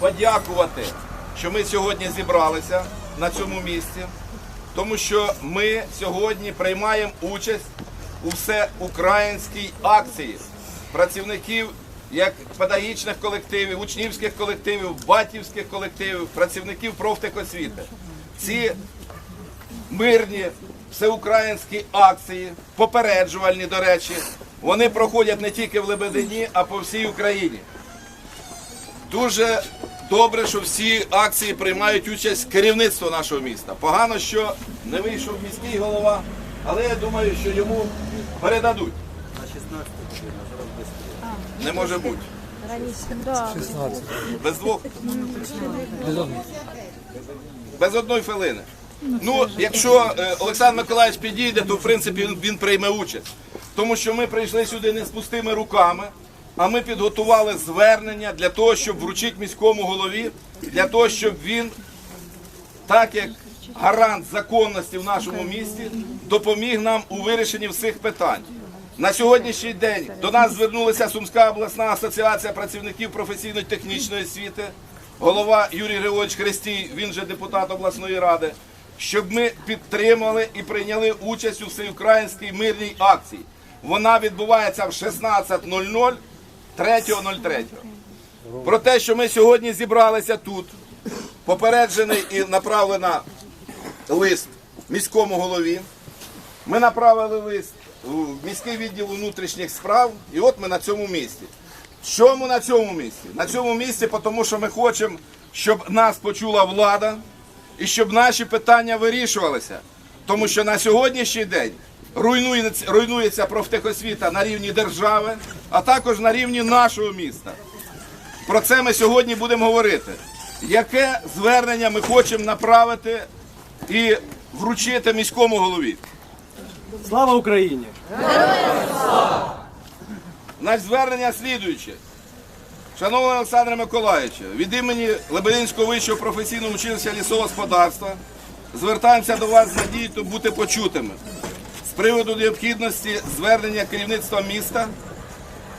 подякувати, що ми сьогодні зібралися на цьому місці, тому що ми сьогодні приймаємо участь у всеукраїнській акції працівників як педагогічних колективів, учнівських колективів, батьківських колективів, працівників профтехосвіти. Ці мирні всеукраїнські акції, попереджувальні, до речі, вони проходять не тільки в Лебедині, а по всій Україні. Дуже добре, що всі акції приймають участь керівництво нашого міста. Погано, що не вийшов міський голова, але я думаю, що йому передадуть. На 16 Не може бути. Да. Без двох. Без одної хвилини. Ну, якщо е, Олександр Миколаївич підійде, то в принципі він прийме участь. Тому що ми прийшли сюди не з пустими руками, а ми підготували звернення для того, щоб вручити міському голові, для того, щоб він, так як гарант законності в нашому місті, допоміг нам у вирішенні всіх питань. На сьогоднішній день до нас звернулася Сумська обласна асоціація працівників професійно-технічної освіти, голова Юрій Григорович Хрестій, він же депутат обласної ради, щоб ми підтримали і прийняли участь у всеукраїнській мирній акції. Вона відбувається в 16.00 3.03. Про те, що ми сьогодні зібралися тут, попереджений і направлена лист міському голові. Ми направили лист в міський відділ внутрішніх справ, і от ми на цьому місці. Чому на цьому місці? На цьому місці, тому що ми хочемо, щоб нас почула влада і щоб наші питання вирішувалися. Тому що на сьогоднішній день руйнується, руйнується профтехосвіта на рівні держави, а також на рівні нашого міста. Про це ми сьогодні будемо говорити. Яке звернення ми хочемо направити і вручити міському голові? Слава Україні! Наше звернення слідуюче. Шановний Олександре Миколаївичу, від імені Лебединського вищого професійного училища лісового господарства звертаємося до вас з надією бути почутими приводу необхідності звернення керівництва міста,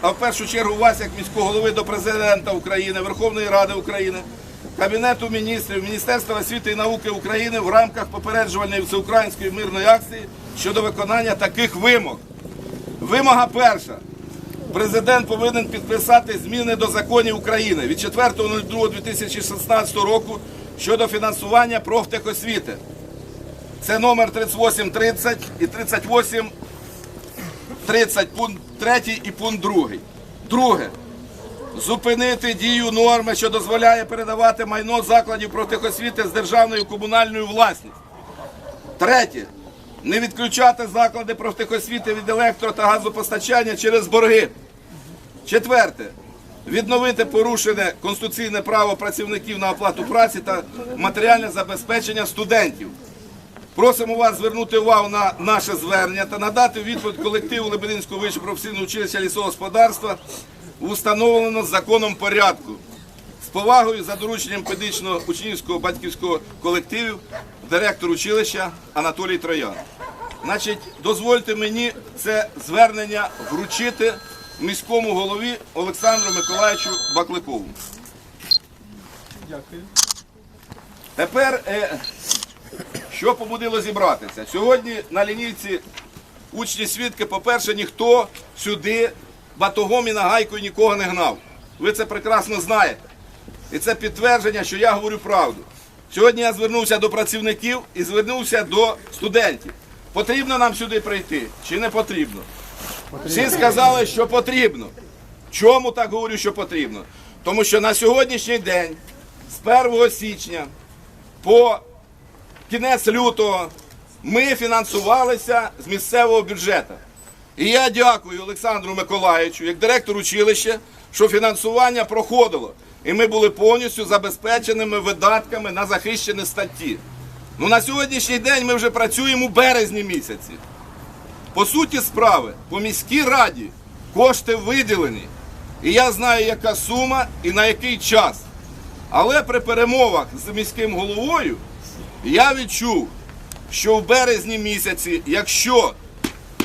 а в першу чергу вас, як міського голови до президента України, Верховної Ради України, Кабінету міністрів, Міністерства освіти і науки України в рамках попереджувальної всеукраїнської мирної акції щодо виконання таких вимог. Вимога перша. Президент повинен підписати зміни до законів України від 4.02.2016 року щодо фінансування профтехосвіти. Це номер 3830 і 3830, пункт 3 і пункт 2. Друге. Зупинити дію норми, що дозволяє передавати майно закладів профтехосвіти з державною комунальною власністю. Третє. Не відключати заклади профтехосвіти від електро та газопостачання через борги. Четверте. Відновити порушене конституційне право працівників на оплату праці та матеріальне забезпечення студентів. Просимо вас звернути увагу на наше звернення та надати відповідь колективу Лебединського вищого професійного училища лісового господарства в установленому законом порядку з повагою за дорученням педагогічного учнівського батьківського колективів директор училища Анатолій Троян. Значить, дозвольте мені це звернення вручити міському голові Олександру Миколаївичу Бакликову. Дякую. Тепер, е, що побудило зібратися? Сьогодні на лінійці учні свідки, по-перше, ніхто сюди батогом і нагайкою нікого не гнав. Ви це прекрасно знаєте. І це підтвердження, що я говорю правду. Сьогодні я звернувся до працівників і звернувся до студентів. Потрібно нам сюди прийти чи не потрібно? Всі сказали, що потрібно. Чому так говорю, що потрібно? Тому що на сьогоднішній день, з 1 січня по кінець лютого, ми фінансувалися з місцевого бюджету. І я дякую Олександру Миколаївичу, як директор училища, що фінансування проходило. І ми були повністю забезпеченими видатками на захищені статті. Ну на сьогоднішній день ми вже працюємо у березні місяці. По суті справи, по міській раді кошти виділені. І я знаю, яка сума і на який час. Але при перемовах з міським головою я відчув, що в березні місяці, якщо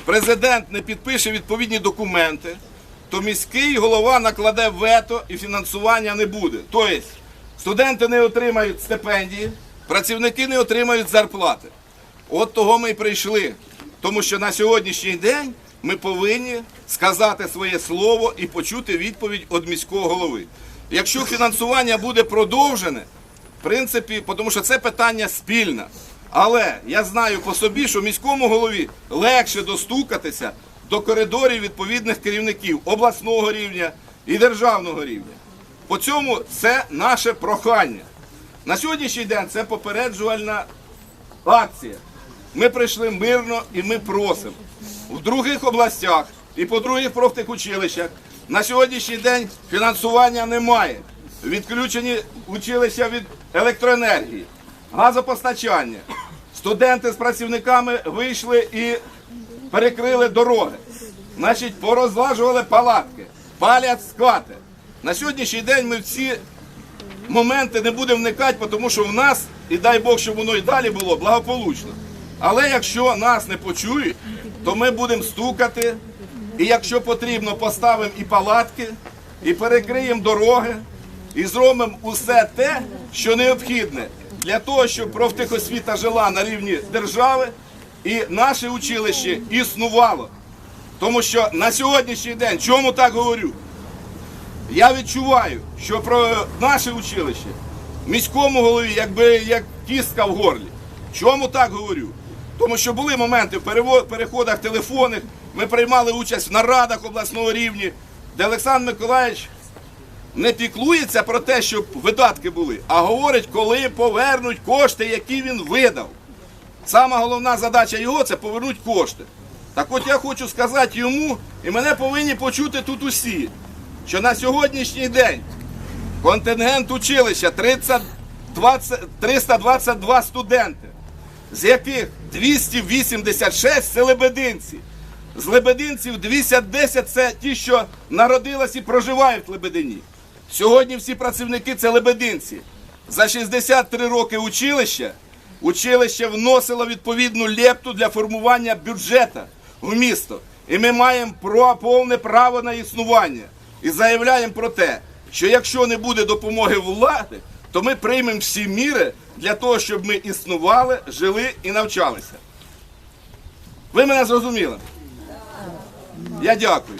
президент не підпише відповідні документи, то міський голова накладе вето і фінансування не буде. Тобто студенти не отримають стипендії, працівники не отримають зарплати. От того ми й прийшли. Тому що на сьогоднішній день ми повинні сказати своє слово і почути відповідь від міського голови. Якщо фінансування буде продовжене, принципі, тому що це питання спільне. Але я знаю по собі, що міському голові легше достукатися до коридорів відповідних керівників обласного рівня і державного рівня. По цьому це наше прохання. На сьогоднішній день це попереджувальна акція. Ми прийшли мирно і ми просимо в других областях і по других профтехучилищах на сьогоднішній день фінансування немає. Відключені училища від електроенергії, газопостачання. Студенти з працівниками вийшли і перекрили дороги. Значить, порозлажували палатки, палять скати. На сьогоднішній день ми в ці моменти не будемо вникати, тому що в нас, і дай Бог, щоб воно і далі було благополучно. Але якщо нас не почують, то ми будемо стукати, і якщо потрібно, поставимо і палатки, і перекриємо дороги, і зробимо усе те, що необхідне для того, щоб профтехосвіта жила на рівні держави і наше училище існувало. Тому що на сьогоднішній день, чому так говорю? Я відчуваю, що про наше училище міському голові якби як кістка в горлі. Чому так говорю? Тому що були моменти в переходах телефонних, ми приймали участь в нарадах обласного рівні, де Олександр Миколаївич не піклується про те, щоб видатки були, а говорить, коли повернуть кошти, які він видав. Сама головна задача його це повернути кошти. Так от я хочу сказати йому, і мене повинні почути тут усі, що на сьогоднішній день контингент училища 30, 20, 322 студенти, з яких 286 це лебединці. З лебединців 210 це ті, що народились і проживають в Лебедині. Сьогодні всі працівники це лебединці. За 63 роки училища училище вносило відповідну лепту для формування бюджету в місто. І ми маємо повне право на існування. І заявляємо про те, що якщо не буде допомоги влади, то ми приймемо всі міри для того, щоб ми існували, жили і навчалися. Ви мене зрозуміли? Я дякую.